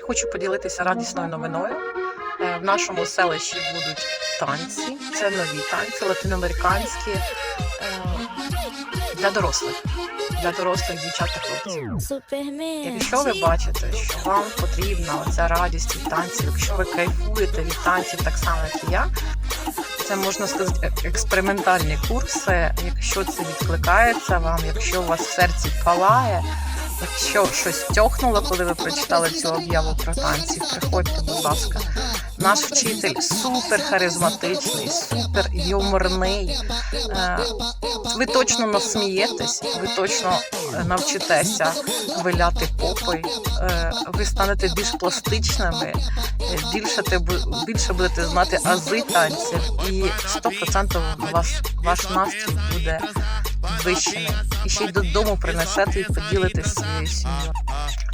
Хочу поділитися радісною новиною. Е, В нашому селищі будуть танці. Це нові танці, латиноамериканські е, для дорослих, для дорослих дівчат та хлопців. Якщо ви бачите, що вам потрібна оця радість від танців, якщо ви кайфуєте від танців так само, як і я, це можна сказати е- експериментальні курси. Якщо це відкликається вам, якщо у вас в серці палає, якщо щось тьохнуло, коли ви прочитали цю об'яву про танці, приходьте, будь ласка. Наш вчитель супер харизматичний, супер юморний. Е, Ви точно насмієтесь, ви точно навчитеся виляти попи, е, ви станете більш пластичними, е, більше, більше будете знати ази танців, і 100% вас, ваш настрій буде підвищений. І ще й додому принесете і поділитесь своєю сім'єю.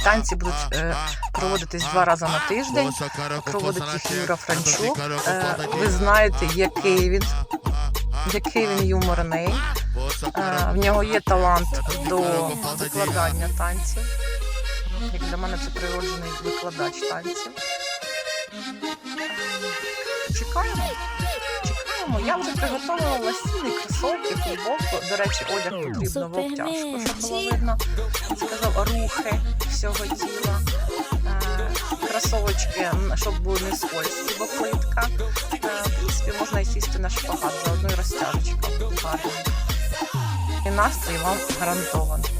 Танці будуть е, проводитись два рази на тиждень. Проводить їх Юра Франчук. Е, ви знаєте, який він, який він юморний. Е, в нього є талант до викладання танців. Як для мене це природжений викладач танців. Чекаємо. Я вже приготувала ласіни, кросовки, футболку. До речі, одяг потрібно в обтяжку, щоб було видно. Сказав рухи всього тіла. Е, Кросовочки, щоб були не скользкі, бо плитка. Е, В принципі, можна і сісти на шпагат, заодно і розтяжечка буде. І настрій вам гарантований.